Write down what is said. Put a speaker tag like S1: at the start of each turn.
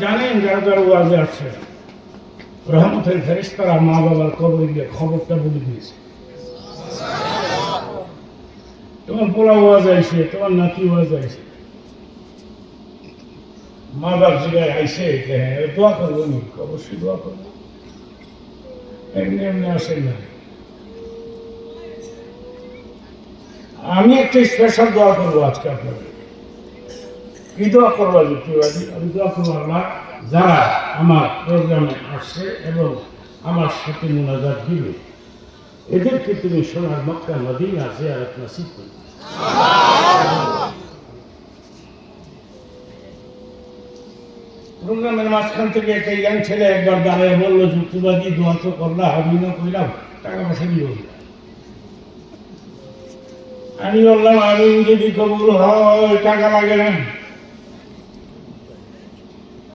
S1: জানেন যারা যারা ওয়াজে আসছে রহমতের ফেরিস্তারা মা বাবার কবর গিয়ে খবরটা বলে দিয়েছে। তোমার পোলা ওয়াজ আইছে তোমার নাতি ওয়াজ আইছে। মা বাপ জায়গায় আইসে হ্যাঁ, দোয়া করব নি অবশ্যই দোয়া করব। এমনি এমনি আসেন না। আমি একটা স্পেশাল দোয়া করব আজকে আপনাদের। কি দোয়া করব যুক্তিবাদী দোয়া যারা আমার প্রোগ্রামে আসছে এবং আমার সাথে মোনাজাত দিবে, এদেরকে তুমি সোনার মক্কা প্রোগ্রামের মাঝখান থেকে একটা ইয়াং ছেলে একবার দাঁড়িয়ে বলল, যুক্তিবাদী দোয়া তো করলাম আমি না কইলাম টাকা পয়সা দিব আমি বললাম আমি যদি কবুল হয়, টাকা লাগে না।